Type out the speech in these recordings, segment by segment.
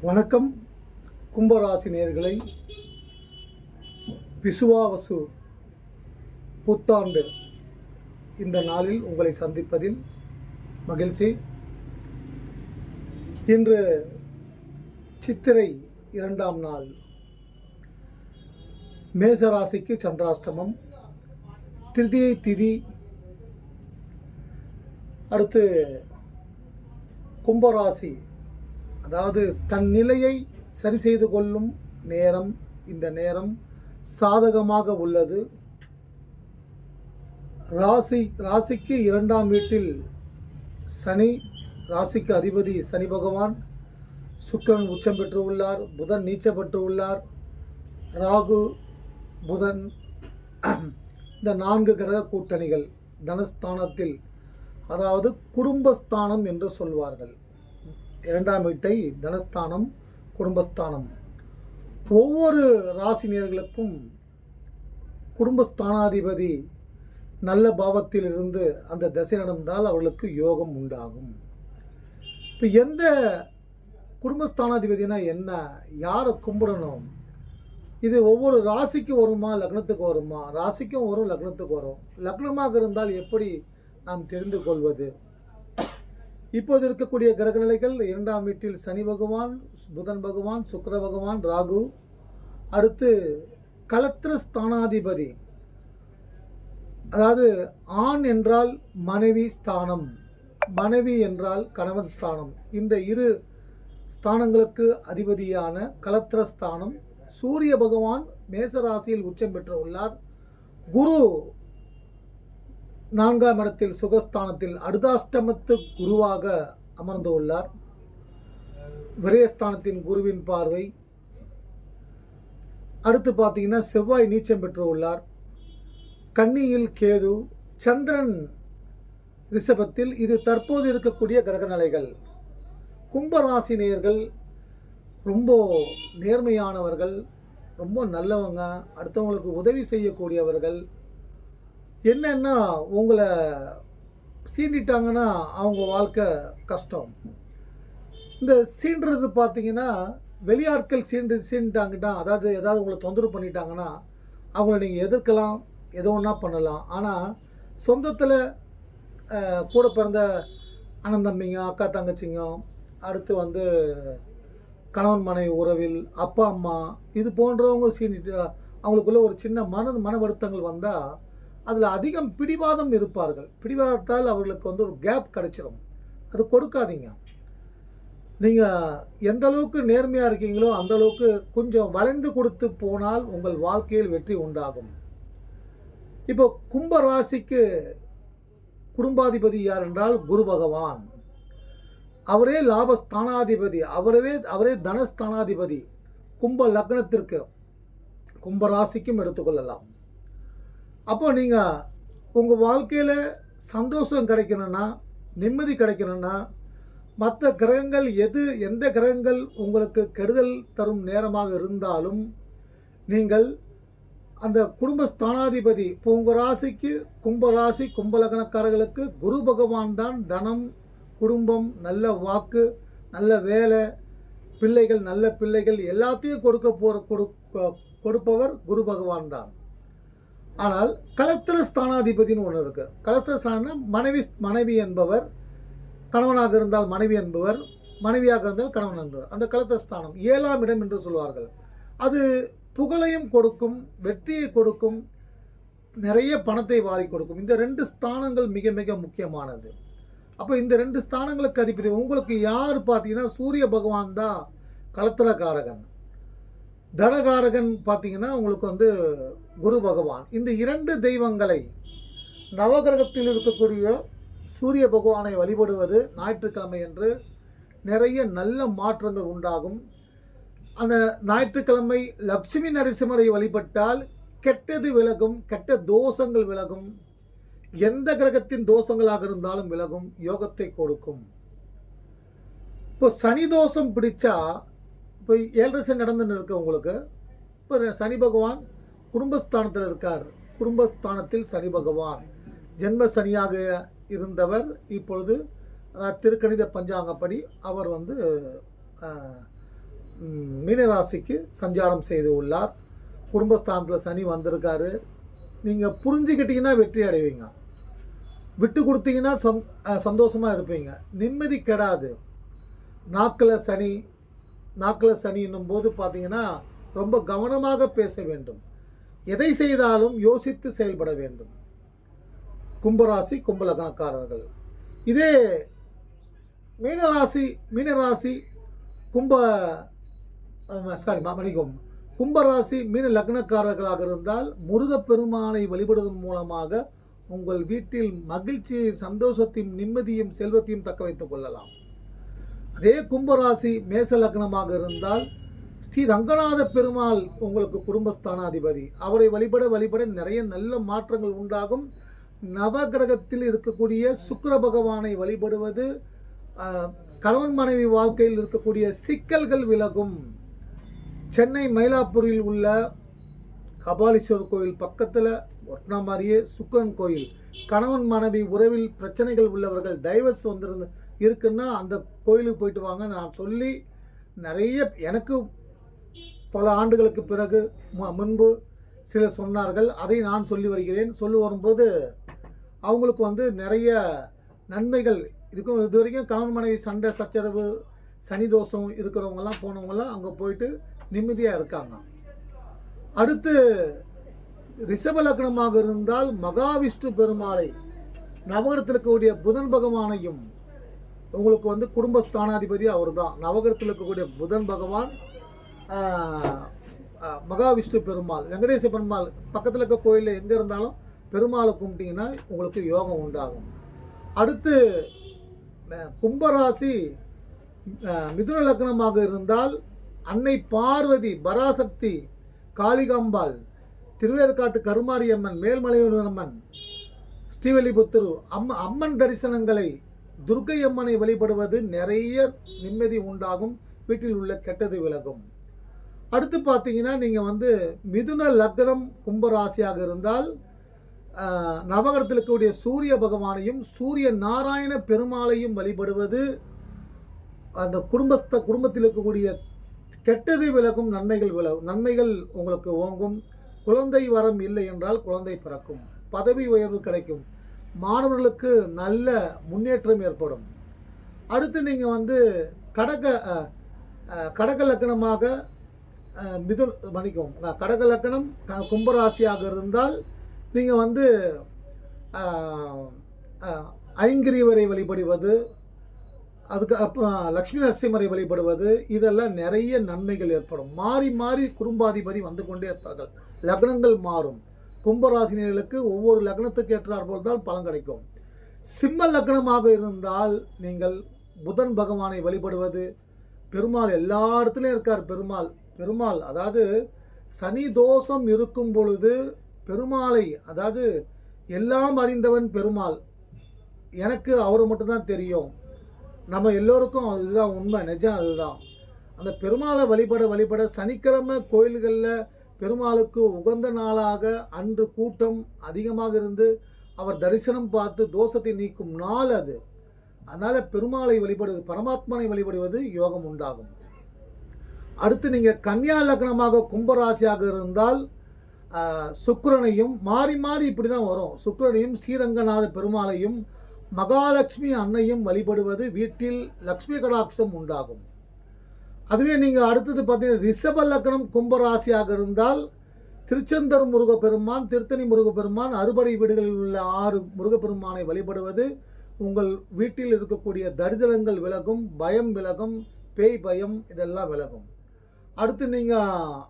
வணக்கம். கும்பராசி நேர்களை விசுவாவசு புத்தாண்டு இந்த நாளில் உங்களை சந்திப்பதில் மகிழ்ச்சி. இன்று சித்திரை இரண்டாம் நாள் மேசராசிக்கு சந்திராஷ்டமம். திருதியை திதி அடுத்து கும்பராசி அதாவது தன் நிலையை சரி செய்து கொள்ளும் நேரம் இந்த நேரம் சாதகமாக உள்ளது. ராசி ராசிக்கு இரண்டாம் வீட்டில் சனி ராசிக்கு அதிபதி சனி பகவான் சுக்கிரன் உச்சம் பெற்று உள்ளார் புதன் நீச்சப்பட்டு உள்ளார் ராகு புதன் இந்த நான்கு கிரக கூட்டணிகள் தனஸ்தானத்தில் அதாவது குடும்பஸ்தானம் என்று சொல்வார்கள். இரண்டாம் வீட்டை தனஸ்தானம் குடும்பஸ்தானம். ஒவ்வொரு ராசினியர்களுக்கும் குடும்பஸ்தானாதிபதி நல்ல பாவத்தில் இருந்து அந்த திசை நடந்தால் அவர்களுக்கு யோகம் உண்டாகும். இப்போ எந்த குடும்பஸ்தானாதிபதினா என்ன? யாரை கும்பிடணும்? இது ஒவ்வொரு ராசிக்கு வருமா லக்னத்துக்கு வருமா? ராசிக்கும் வரும் லக்னத்துக்கு வரும். லக்னமாக இருந்தால் எப்படி நாம் தெரிந்து கொள்வது? இப்போது இருக்கக்கூடிய கிரகநிலைகள் இரண்டாம் வீட்டில் சனி பகவான் புதன் பகவான் சுக்கர பகவான் ராகு. அடுத்து கலத்திர ஸ்தானாதிபதி. அதாவது ஆண் என்றால் மனைவி ஸ்தானம் மனைவி என்றால் கணவன் ஸ்தானம். இந்த இரு ஸ்தானங்களுக்கு அதிபதியான கலத்திர ஸ்தானம். சூரிய பகவான் மேசராசியில் உச்சம் பெற்று உள்ளார். குரு நான்காம் இடத்தில் சுகஸ்தானத்தில் அர்தாஷ்டமத்து குருவாக அமர்ந்து உள்ளார். விரயஸ்தானத்தின் குருவின் பார்வை. அடுத்து பார்த்தீங்கன்னா செவ்வாய் நீச்சம் பெற்று உள்ளார். கன்னியில் கேது சந்திரன் ரிஷபத்தில் இது தற்போது இருக்கக்கூடிய கிரகநிலைகள். கும்பராசி நேயர்கள் ரொம்ப நேர்மையானவர்கள் ரொம்ப நல்லவங்க அடுத்தவங்களுக்கு உதவி செய்யக்கூடியவர்கள் என்னன்னா உங்களை சீண்டிட்டாங்கன்னா அவங்க வாழ்க்கை கஷ்டம். இந்த சீண்டுறது பார்த்தீங்கன்னா வெளியாட்கள் சீண்டு சீண்டிட்டாங்கன்னா அதாவது ஏதாவது உங்களை தொந்தரவு பண்ணிட்டாங்கன்னா அவங்கள நீங்கள் எதிர்க்கலாம் எதோ ஒன்றா பண்ணலாம். ஆனால் சொந்தத்தில் கூட பிறந்த அண்ணன் தம்பிங்க அக்கா தங்கச்சிங்க அடுத்து வந்து கணவன் மனைவி உறவில் அப்பா அம்மா இது போன்றவங்க சீண்டிட்டு அவங்களுக்குள்ள ஒரு சின்ன மன மன வருத்தங்கள் வந்தால் அதில் அதிகம் பிடிவாதம் இருப்பார்கள். பிடிவாதத்தால் அவர்களுக்கு வந்து ஒரு கேப் கிடைச்சிடும் அது கொடுக்காதீங்க. நீங்கள் எந்த அளவுக்கு நேர்மையாக இருக்கீங்களோ அந்த அளவுக்கு கொஞ்சம் வளைந்து கொடுத்து போனால் உங்கள் வாழ்க்கையில் வெற்றி உண்டாகும். இப்போ கும்ப ராசிக்கு குடும்பாதிபதி யார் என்றால் குரு பகவான். அவரே லாபஸ்தானாதிபதி. அவரவே அவரே தனஸ்தானாதிபதி. கும்ப லக்னத்திற்கு கும்ப ராசிக்கும் எடுத்துக்கொள்ளலாம். அப்போ நீங்கள் உங்கள் வாழ்க்கையில் சந்தோஷம் கிடைக்கணும்னா நிம்மதி கிடைக்கணும்னா மற்ற கிரகங்கள் எது எந்த கிரகங்கள் உங்களுக்கு கெடுதல் தரும் நேரமாக இருந்தாலும் நீங்கள் அந்த குடும்ப ஸ்தானாதிபதி இப்போ உங்கள் ராசிக்கு கும்பராசி கும்பலகனக்காரர்களுக்கு குரு பகவான் தான் தனம் குடும்பம் நல்ல வாக்கு நல்ல வேலை பிள்ளைகள் நல்ல பிள்ளைகள் எல்லாத்தையும் கொடுக்க போகிற கொடு கொடுப்பவர் குரு பகவான் தான். ஆனால் கலத்திர ஸ்தானாதிபதினு ஒன்று இருக்குது கலத்திர ஸ்தானம் மனைவி மனைவி என்பவர் கணவனாக இருந்தால் மனைவி என்பவர் மனைவியாக இருந்தால் கணவன் என்பவர். அந்த கலத்திர ஸ்தானம் ஏழாம் இடம் என்று சொல்வார்கள். அது புகழையும் கொடுக்கும் வெற்றியை கொடுக்கும் நிறைய பணத்தை வாரி கொடுக்கும். இந்த ரெண்டு ஸ்தானங்கள் மிக மிக முக்கியமானது. அப்போ இந்த ரெண்டு ஸ்தானங்களுக்கு அதிபதி உங்களுக்கு யார் பார்த்தீங்கன்னா சூரிய பகவான் தான் கலத்திரக்காரகன் தனகாரகன் பார்த்தீங்கன்னா உங்களுக்கு வந்து குரு பகவான். இந்த இரண்டு தெய்வங்களை நவகிரகத்தில் இருக்கக்கூடிய சூரிய பகவானை வழிபடுவது ஞாயிற்றுக்கிழமை என்று நிறைய நல்ல மாற்றங்கள் உண்டாகும். அந்த ஞாயிற்றுக்கிழமை லட்சுமி நரசிம்மரை வழிபட்டால் கெட்டது விலகும் கெட்ட தோஷங்கள் விலகும் எந்த கிரகத்தின் தோஷங்களாக இருந்தாலும் விலகும் யோகத்தை கொடுக்கும். இப்போ சனி தோஷம் பிடிச்சா இப்போ ஏழரை நடந்துன்னு இருக்கு உங்களுக்கு. இப்போ சனி பகவான் குடும்பஸ்தானத்தில் இருக்கார். குடும்பஸ்தானத்தில் சனி பகவான். ஜென்ம சனியாக இருந்தவர். இப்பொழுது திருக்கணித பஞ்சாங்கப்படி அவர் வந்து மீனராசிக்கு சஞ்சாரம் செய்து உள்ளார். குடும்பஸ்தானத்தில் சனி வந்திருக்காரு. நீங்கள் புரிஞ்சுக்கிட்டீங்கன்னா வெற்றி அடைவீங்க. விட்டு கொடுத்தீங்கன்னா சந் சந்தோஷமாக இருப்பீங்க. நிம்மதி கெடாது. நாக்கில் சனி நாக்கில் சனி என்னும் போது பார்த்தீங்கன்னா ரொம்ப கவனமாக பேச வேண்டும். எதை செய்தாலும் யோசித்து செயல்பட வேண்டும். கும்பராசி கும்பலகணக்காரர்கள் இதே மீனராசி மீனராசி கும்ப சாரி மணிக்கும் கும்பராசி மீன லக்னக்காரர்களாக இருந்தால் முருகப்பெருமானை வழிபடுவதன் மூலமாக உங்கள் வீட்டில் மகிழ்ச்சியை சந்தோஷத்தையும் நிம்மதியும் செல்வத்தையும் தக்க வைத்துக் கொள்ளலாம். அதே கும்பராசி மேச லக்னமாக இருந்தால் ஸ்ரீ ரங்கநாத பெருமாள் உங்களுக்கு குடும்பஸ்தானாதிபதி. அவரை வழிபட வழிபட நிறைய நல்ல மாற்றங்கள் உண்டாகும். நவகிரகத்தில் இருக்கக்கூடிய சுக்கர பகவானை வழிபடுவது கணவன் மனைவி வாழ்க்கையில் இருக்கக்கூடிய சிக்கல்கள் விலகும். சென்னை மயிலாப்பூரில் உள்ள கபாலீஸ்வரர் கோயில் பக்கத்தில் ஒட்டின மாதிரியே சுக்கரன் கோயில். கணவன் மனைவி உறவில் பிரச்சனைகள் உள்ளவர்கள் டைவர்ஸ் வந்திருந்து இருக்குன்னா அந்த கோயிலுக்கு போயிட்டு வாங்க. நான் சொல்லி நிறைய எனக்கு பல ஆண்டுகளுக்கு பிறகு மு- முன்பு சிலர் சொன்னார்கள். அதை நான் சொல்லி வருகிறேன். சொல்லி வரும்போது அவங்களுக்கு வந்து நிறைய நன்மைகள். இதுக்கும் இது வரைக்கும் கணவன் மனைவி சண்டை சச்சரவு சனி தோஷம் இருக்கிறவங்கெல்லாம் போனவங்கெல்லாம் அங்கே போயிட்டு நிம்மதியாக இருக்காங்க. அடுத்து ரிஷப லக்னமாக இருந்தால் மகாவிஷ்ணு பெருமாளை நவகரத்தில் இருக்கக்கூடிய புதன் பகவானையும் உங்களுக்கு வந்து குடும்பஸ்தானாதிபதி அவர் தான் நவகரத்தில் இருக்கக்கூடிய புதன் பகவான் மகாவிஷ்ணு பெருமாள் வெங்கடேச பெருமாள் பக்கத்தில் இருக்க கோயிலில் எங்கே இருந்தாலும் பெருமாளை கும்பிட்டீங்கன்னா உங்களுக்கு யோகம் உண்டாகும். அடுத்து கும்பராசி மிதுன லக்னமாக இருந்தால் அன்னை பார்வதி பராசக்தி காளிகாம்பாள் திருவேற்காட்டு கருமாரியம்மன் அம்மன் ஸ்ரீவல்லிபுத்தூர் அம்ம அம்மன் தரிசனங்களை துர்க்கை அம்மனை வழிபடுவது நிறைய நிம்மதி உண்டாகும். வீட்டில் உள்ள கெட்டது விலகும். அடுத்து பார்த்தீங்கன்னா நீங்கள் வந்து மிதுன லக்னம் கும்பராசியாக இருந்தால் நவகரத்தில் இருக்கக்கூடிய சூரிய பகவானையும் சூரிய நாராயண பெருமாளையும் வழிபடுவது அந்த குடும்பஸ்த குடும்பத்தில் இருக்கக்கூடிய கெட்டது விலகும் நன்மைகள் விலகும் நன்மைகள் உங்களுக்கு ஓங்கும். குழந்தை வரம் இல்லை என்றால் குழந்தை பிறக்கும். பதவி உயர்வு கிடைக்கும். மாணவர்களுக்கு நல்ல முன்னேற்றம் ஏற்படும். அடுத்து நீங்கள் வந்து கடக கடக லக்கணமாக மிதுன் மன்னிக்கும் கடக லக்கணம் கும்பராசியாக இருந்தால் நீங்கள் வந்து அஹ், ஐங்கிரீவரை வழிபடுவது அதுக்கு அப்புறம் லக்ஷ்மி நரசிம்மரை வழிபடுவது இதெல்லாம் நிறைய நன்மைகள் ஏற்படும். மாறி மாறி குடும்பாதிபதி வந்து கொண்டே இருப்பார்கள். லக்னங்கள் மாறும். கும்பராசினியர்களுக்கு ஒவ்வொரு லக்னத்துக்கு ஏற்றார் போல்தான் பலன் கிடைக்கும். சிம்ம லக்னமாக இருந்தால் நீங்கள் புதன் பகவானை வழிபடுவது பெருமாள் எல்லா இடத்துலையும் இருக்கார் பெருமாள் பெருமாள். அதாவது சனி தோஷம் இருக்கும் பொழுது பெருமாளை அதாவது எல்லாம் அறிந்தவன் பெருமாள். எனக்கு அவர் மட்டும்தான் தெரியும். நம்ம எல்லோருக்கும் அதுதான் உண்மை நிஜம் அதுதான். அந்த பெருமாளை வழிபட வழிபட சனிக்கிழமை கோயில்களில் பெருமாளுக்கு உகந்த நாளாக அன்று கூட்டம் அதிகமாக இருந்து அவர் தரிசனம் பார்த்து தோஷத்தை நீக்கும் நாள் அது. அதனால் பெருமாளை வழிபடுவது பரமாத்மனை வழிபடுவது யோகம் உண்டாகும். அடுத்து நீங்கள் கன்னியா லக்னமாக கும்பராசியாக இருந்தால் சுக்கரனையும் மாறி மாறி இப்படி தான் வரும். சுக்கரனையும் ஸ்ரீரங்கநாத பெருமாளையும் மகாலட்சுமி அன்னையும் வழிபடுவது வீட்டில் லக்ஷ்மி கடாட்சம் உண்டாகும். அதுவே நீங்கள் அடுத்தது பார்த்தீங்கன்னா ரிஷப லக்னம் கும்பராசியாக இருந்தால் திருச்செந்தூர் முருகப்பெருமான் திருத்தணி முருகப்பெருமான் அறுபடை வீடுகளில் உள்ள ஆறு முருகப்பெருமானை வழிபடுவது உங்கள் வீட்டில் இருக்கக்கூடிய தரித்திரங்கள் விலகும் பயம் விலகும் பேய் பயம் இதெல்லாம் விலகும். அடுத்து நீங்கள்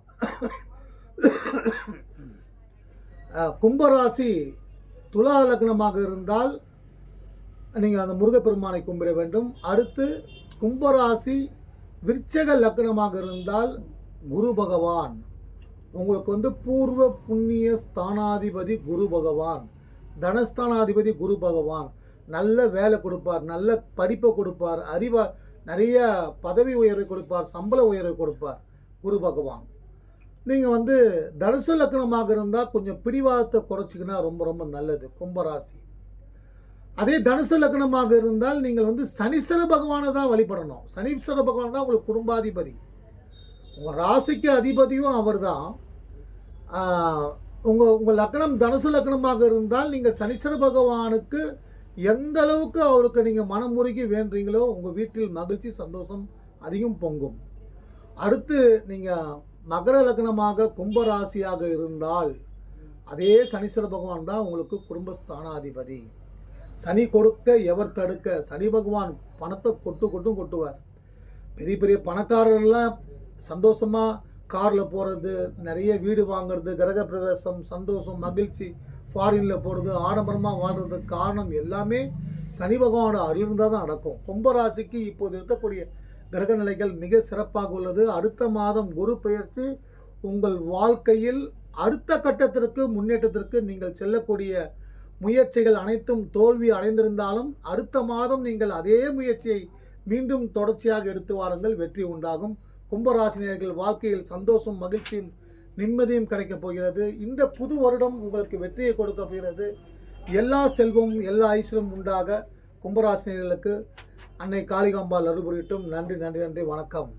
கும்பராசி துலா லக்னமாக இருந்தால் நீங்கள் அந்த முருகப்பெருமானை கும்பிட வேண்டும். அடுத்து கும்பராசி விருச்சக லக்னமாக இருந்தால் குரு பகவான். உங்களுக்கு வந்து பூர்வ புண்ணிய ஸ்தானாதிபதி குரு பகவான். தனஸ்தானாதிபதி குரு பகவான். நல்ல வேலை கொடுப்பார் நல்ல படிப்பை கொடுப்பார் அறிவா நிறைய பதவி உயர்வை கொடுப்பார் சம்பள உயர்வை கொடுப்பார் குரு பகவான். நீங்கள் வந்து தனுசு லக்னமாக இருந்தால் கொஞ்சம் பிடிவாதத்தை குறைச்சிக்கினா ரொம்ப ரொம்ப நல்லது கும்பராசி. அதே தனுசு லக்னமாக இருந்தால் நீங்கள் வந்து சனீஸ்வர பகவானை தான் வழிபடணும். சனீஸ்வர பகவான் தான் உங்களுக்கு குடும்பாதிபதி. உங்கள் ராசிக்கு அதிபதியும் அவர் தான் உங்கள் உங்கள் லக்னம் தனுசு லக்னமாக இருந்தால் நீங்கள் சனீஸ்வர பகவானுக்கு எந்த அளவுக்கு அவருக்கு நீங்கள் மனமுருகி வேண்டுறீங்களோ உங்கள் வீட்டில் மகிழ்ச்சி சந்தோஷம் அதிகம் பொங்கும். அடுத்து நீங்கள் மகர லக்னமாக கும்பராசியாக இருந்தால் அதே சனீஸ்வர பகவான் தான் உங்களுக்கு குடும்பஸ்தானாதிபதி. சனி கொடுக்க எவர் தடுக்க சனி பகவான் பணத்தை கொட்டு கொட்டும் கொட்டுவார். பெரிய பெரிய பணக்காரர்கள்லாம் சந்தோஷமாக காரில் போகிறது நிறைய வீடு வாங்குறது கிரக பிரவேசம் சந்தோஷம் மகிழ்ச்சி ஃபாரினில் போகிறது ஆடம்பரமாக வாழ்கிறதுக்கு காரணம் எல்லாமே சனி பகவானோட அருள் இருந்தால் தான் நடக்கும். கும்பராசிக்கு இப்போது இருக்கக்கூடிய கிரக நிலைகள் மிக சிறப்பாக உள்ளது. அடுத்த மாதம் குரு பெயர்ச்சி உங்கள் வாழ்க்கையில் அடுத்த கட்டத்திற்கு முன்னேற்றத்திற்கு நீங்கள் செல்லக்கூடிய முயற்சிகள் அனைத்தும் தோல்வி அடைந்திருந்தாலும் அடுத்த மாதம் நீங்கள் அதே முயற்சியை மீண்டும் தொடர்ச்சியாக எடுத்து வாருங்கள். வெற்றி உண்டாகும். கும்பராசினியர்கள் வாழ்க்கையில் சந்தோஷம் மகிழ்ச்சியும் நிம்மதியும் கிடைக்கப் போகிறது. இந்த புது வருடம் உங்களுக்கு வெற்றியை கொடுக்க போகிறது. எல்லா செல்வமும் எல்லா ஐஸ்வரும் உண்டாக கும்பராசினியர்களுக்கு அன்னை காளிகாம்பாள் அருள்புரியட்டும் நன்றி நன்றி நன்றி. வணக்கம்.